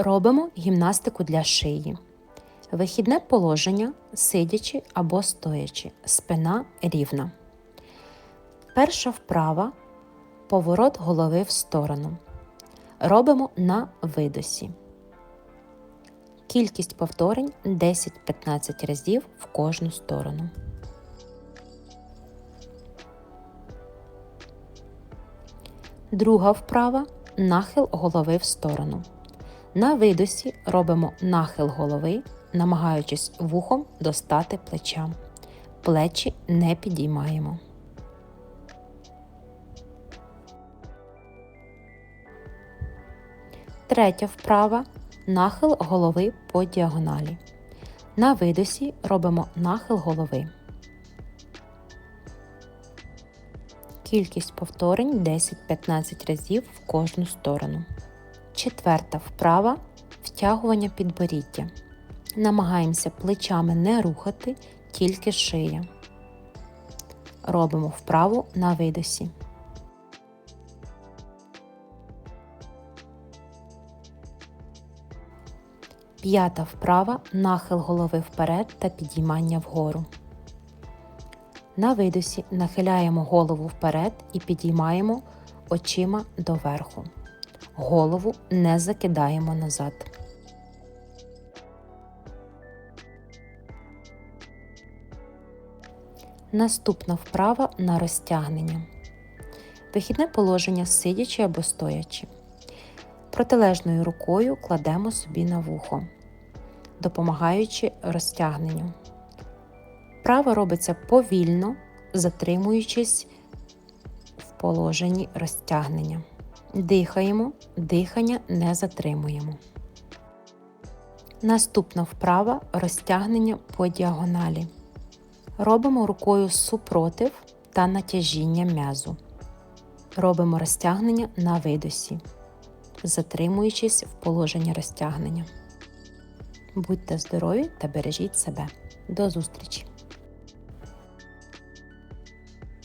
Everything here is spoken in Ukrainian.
Робимо гімнастику для шиї. Вихідне положення сидячи або стоячи. Спина рівна. Перша вправа поворот голови в сторону. Робимо на видосі. Кількість повторень 10-15 разів в кожну сторону. Друга вправа нахил голови в сторону. На видосі робимо нахил голови, намагаючись вухом достати плеча. Плечі не підіймаємо. Третя вправа нахил голови по діагоналі. На видосі робимо нахил голови. Кількість повторень 10-15 разів в кожну сторону. Четверта вправа втягування підборіддя. Намагаємося плечами не рухати, тільки шия. Робимо вправу на видосі. П'ята вправа нахил голови вперед та підіймання вгору. На видосі нахиляємо голову вперед і підіймаємо очима доверху. Голову не закидаємо назад. Наступна вправа на розтягнення. Вихідне положення сидячи або стоячи. Протилежною рукою кладемо собі на вухо, допомагаючи розтягненню. Вправа робиться повільно, затримуючись в положенні розтягнення. Дихаємо, дихання не затримуємо. Наступна вправа розтягнення по діагоналі. Робимо рукою супротив та натяжіння м'язу. Робимо розтягнення на видосі, затримуючись в положенні розтягнення. Будьте здорові та бережіть себе. До зустрічі!